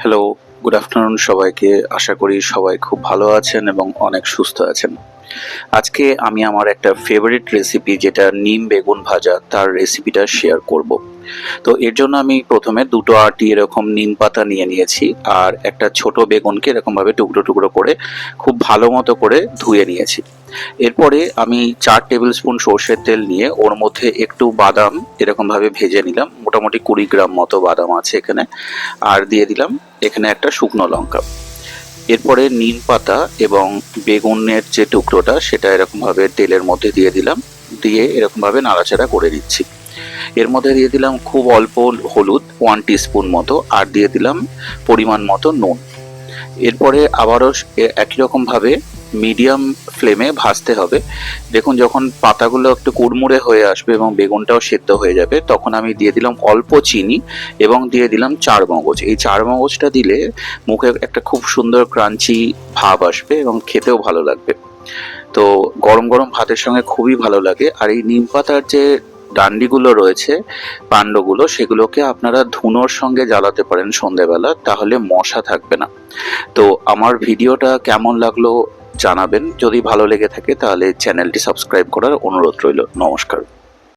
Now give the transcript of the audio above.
Hello good afternoon সবাইকে। আশা করি সবাই খুব ভালো আছেন এবং অনেক সুস্থ আছেন। আজকে আমি আমার একটা ফেভারিট রেসিপি যেটা নিম বেগুন ভাজা, তার রেসিপিটা শেয়ার করব। তো এর জন্য আমি প্রথমে দুটো আটি এরকম নিম পাতা নিয়ে নিয়েছি, আর একটা ছোট বেগুনকে এরকমভাবে টুকরো টুকরো করে খুব ভালো মতো করে ধুয়ে নিয়েছি। এরপরে আমি চার টেবিল স্পুন সর্ষের তেল নিয়ে ওর মধ্যে একটু বাদাম এরকমভাবে ভেজে নিলাম। মোটামুটি কুড়ি গ্রাম মতো বাদাম আছে এখানে। আর দিয়ে দিলাম এখানে একটা শুকনো লঙ্কা। এরপরে নিম পাতা এবং বেগুনের যে টুকরোটা সেটা এরকমভাবে তেলের মধ্যে দিয়ে দিলাম। দিয়ে এরকমভাবে নাড়াচাড়া করে দিচ্ছি এর মধ্যে দিয়ে দিলাম খুব অল্প হলুদ ওয়ান টিস্পুন মতো, আর দিয়ে দিলাম পরিমাণ মতো নুন। এরপরে আবারও একই রকমভাবে মিডিয়াম ফ্লেমে ভাজতে হবে। দেখুন, যখন পাতাগুলো একটু কুড়মুড়ে হয়ে আসবে এবং বেগুনটাও সেদ্ধ হয়ে যাবে, তখন আমি দিয়ে দিলাম অল্প চিনি এবং দিয়ে দিলাম চার মগজ এই চার মগজটা দিলে মুখে একটা খুব সুন্দর ক্রাঞ্চি ভাব আসবে এবং খেতেও ভালো লাগবে। তো গরম গরম ভাতের সঙ্গে খুবই ভালো লাগে। আর এই নিম পাতার যে ডান্ডিগুলো রয়েছে কাণ্ডগুলো সেগুলোকে আপনারা ধুনোর সঙ্গে জ্বালাতে পারেন সন্ধেবেলা, তাহলে মশা থাকবে না। তো আমার ভিডিওটা কেমন লাগল জানাবেন। যদি ভালো লেগে থাকে তাহলে চ্যানেলটি সাবস্ক্রাইব করার অনুরোধ রইল। নমস্কার।